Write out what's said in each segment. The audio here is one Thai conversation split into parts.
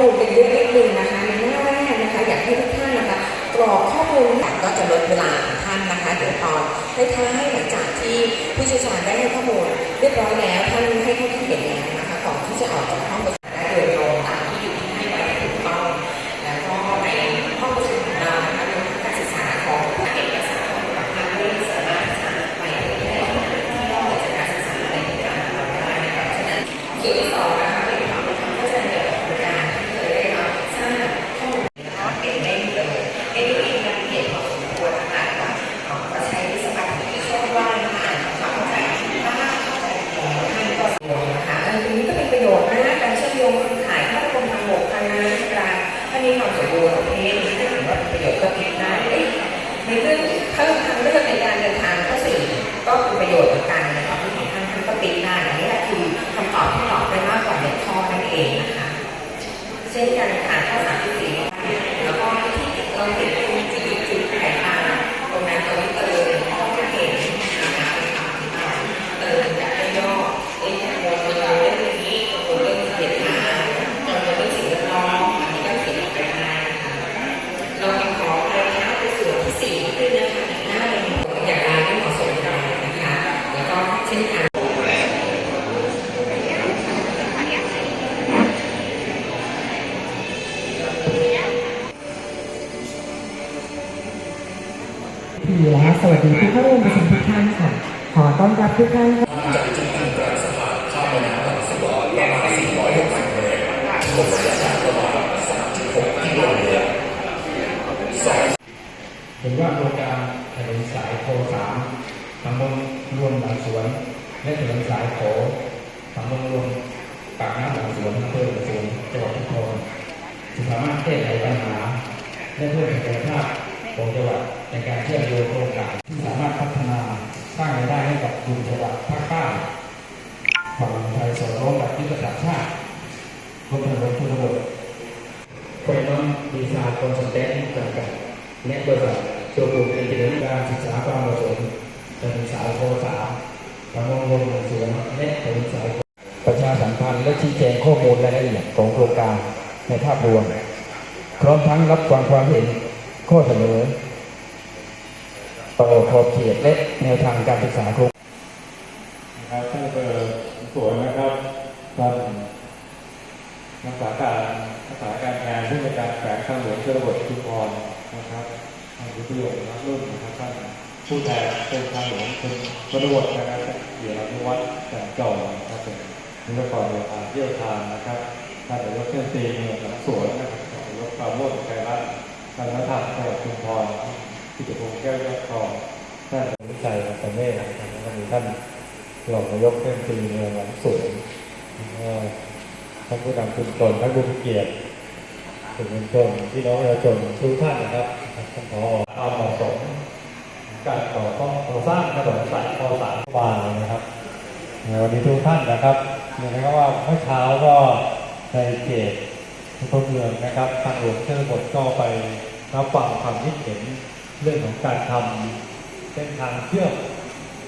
ข้อมูลกันเยอะนิดนึงนะคะในหน้าแรกนะคะอยากให้ทุกท่านนะคะกรอกข้อมูลก็จะลดเวลาของท่านนะคะเดี๋ยวตอนท้ายๆหลังจากที่ผู้เชี่ยวชาญได้ให้ข้อมูลเรียบร้อยแล้วท่านให้ข้อคิดเห็นแล้วนะคะก่อนที่จะออกจากห้อง และสวัสดีผู้เข้าร่วมประชุมทุกท่านค่ะ ขอต้อนรับทุกท่านค่ะจากจุดกึ่งกลางสะพานข้ามแม่น้ำลำสลอประมาณ460เมตรรวมระยะทางประมาณ3.6กิโลเมตรเห็นว่าโครงการถนนสายโคสามตำบล รวมหลังสวน และถนนสายโขตำบลรวมปากน้ำหลังสวนอำเภอหลังสวนจังหวัดชุมพรจะสามารถแก้ไขปัญหา และเพิ่มศักยภาพของจังหวัดในการเชื่อมโยงโครงการที่สามารถพัฒนาสร้างรายได้ให้กับกลุ่มจังหวัดภาคใต้ฝั่งไทยสอดคล้องกับยุทธศาสตร์ชาติรวมถึงรถทุนบทโคเรนอนดีไซน์คอนซัลแทนจำกัดและบริษัทโชกุเอนจิเนียร์การศึกษาความเหมาะสม การศึกษาโคสามทางโรงเรียนหนังและการศึกษาประชาสัมพันธ์และชี้แจงข้อมูลรายละเอียดของโครงการในภาพรวมพร้อมทั้งรับฟังความเห็นข้อเสนอต่อขอบเขตและแนวทางการศึกษาโครงนะครับท่านเปิดสวนนะครับท่านรักษาการรักษาการงานผู้ในวยการแฝงทางหลวงชนบทชุมพรนะครับท่านผู้ประโยน์รับรุ่นนะครับท่าน ผู้แทนเป็นทางหลวงชนชนบทนะครับเดี๋ยวอนุวัฒน์แสงจอนะครับเป็นนิรกรโยธาเที่ยวทางนะครับท่านนายกเทศมนตรีเมืองหลังสวนนะครับนายกปราโมทไกรรัตน์ท่านรัฐมจังหวัดชุมพรที่จะพงแก้วยอดทองท่านวิชัยสัมเมธนะครับแล้วก็มีท่านรองนายกเทศมนตรีเมืองหลังสวนท่านผู้นำชุมชนท่านผู้เกียรติสื่อมชนพี่น้องประชาชนทุกท่านนะครับท่านผอควาเหมาะสม การต่อต้องก่อสร้างถนนสายคอสามบานนะครับในวันนี้ทุกท่านนะครับเห็นนะครับว่าเมื่อเช้าก็ในเขตทุกเมืองนะครับทางหลวงชนบทก็ไปรับฟังความคิดเห็นเรื่องของการทำเส้นทางเชื่อม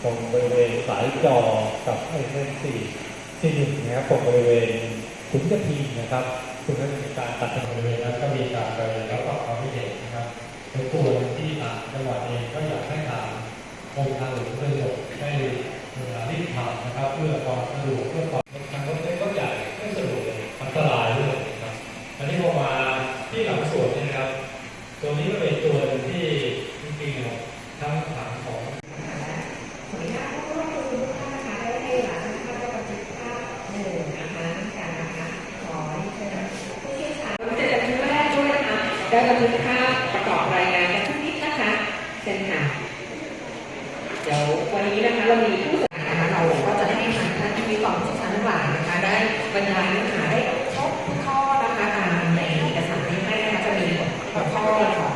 ตรงบริเวณสายจอกับไอเส้นสี่ที่หนึ่งนะครับตรงบริเวณขุนกระทิงนะครับซึ่งก็มีการตัดถนนบริเวณนั้นก็มีการไปแล้วก็ความคิดเห็นนะครับ ในตัวที่ทางจังหวัดเองก็อยากให้ทางองค์การหลวงประโยชนบทได้เวลารีบทำนะครับ เพื่อความสะดวกเพื่อความทางรถเล็กรถใหญ่ไม่สะดวกอันตรายด้วยนะครับอันนี้พอมาที่หลังสวนนี่นะครับ ตัวนี้ก็เป็นตัวที่จริงๆเนี่ยทั้งถังของขออนุญาตเข้ ววันนี้นะคะเรามีผู้สื่อข่าวนะคะเราก็จะให้ทางท่านที่มีความเชี่ยวชาญทั้งหลายนะคะได้บรรยายเนื้อหาได้ครบทุกข้อนะคะตามในเอกสารที่ให้นะคะจะมีหัวข้อของ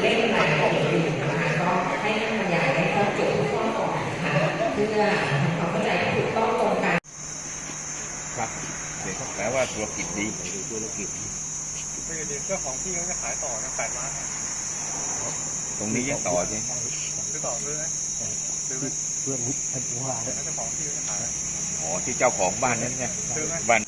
เลขรายละเอียดอยู่นะคะก็ให้ท่านบรรยายได้ครบจุดทุกข้อก่อนนะคะเพื่อทำความเข้าใจที่ถูกต้องตรงกันครับเดี๋ยวแปลว่าธุรกิจดีธุรกิจไม่เดี๋ยวเจ้าของที่เขาจะขายต่อนะแปดล้านตรงนี้ยังต่อใช่ไหมซื้อต่อซื้อไหม ซื้อไหมเพื่อนท่านผู้ว่าเจ้าของที่เขาจะขายอ๋อที่เจ้าของบ้านนั้นไงซื้อไหม บ้าน